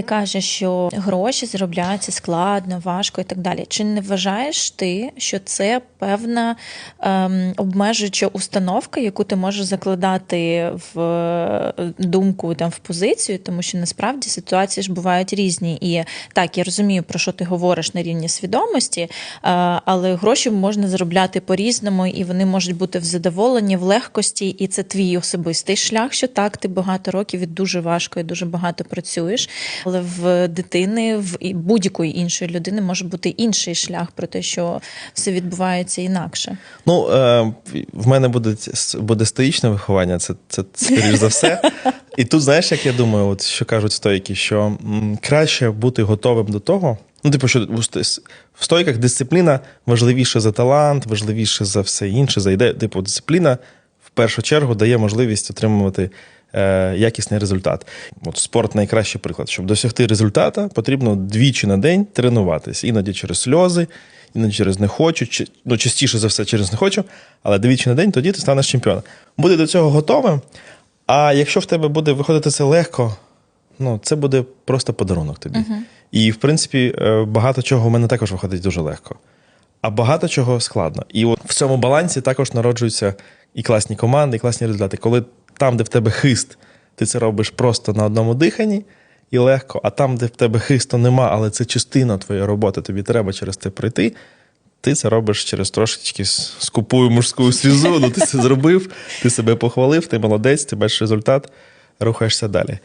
Ти кажеш, що гроші заробляються складно, важко і так далі. Чи не вважаєш ти, що це певна ем, обмежуюча установка, яку ти можеш закладати в е, думку там в позицію, тому що насправді ситуації ж бувають різні. І так, я розумію, про що ти говориш на рівні свідомості, е, але гроші можна заробляти по-різному, і вони можуть бути в задоволенні, в легкості, і це твій особистий шлях. Що так, ти багато років і дуже важко і дуже багато працюєш. Але в дитини, в будь-якої іншої людини може бути інший шлях про те, що все відбувається інакше. Ну, е, в мене буде, стоїчне виховання, це, це скоріш за все. І тут, знаєш, як я думаю, от що кажуть стойки, що краще бути готовим до того. Ну, типу, що в стойках дисципліна важливіше за талант, важливіше за все інше, за ідею. Типу, дисципліна в першу чергу дає можливість отримувати е, якісний результат. От спорт найкращий приклад. Щоб досягти результата, потрібно двічі на день тренуватись. Іноді через сльози, іноді через не хочу, чи, ну, частіше за все через не хочу, але двічі на день тоді ти станеш чемпіоном. Буде до цього готовим. А якщо в тебе буде виходити це легко, ну це буде просто подарунок тобі. І в принципі, е, багато чого в мене також виходить дуже легко. А багато чого складно. І от в цьому балансі також народжуються і класні команди, і класні результати. Коли там, де в тебе хист, ти це робиш просто на одному диханні і легко, а там, де в тебе хисту нема, але це частина твоєї роботи, тобі треба через це пройти. Ти це робиш через трошечки скупую мужську слізу. Ну ти це зробив, ти себе похвалив, ти молодець, ти бачиш результат, рухаєшся далі.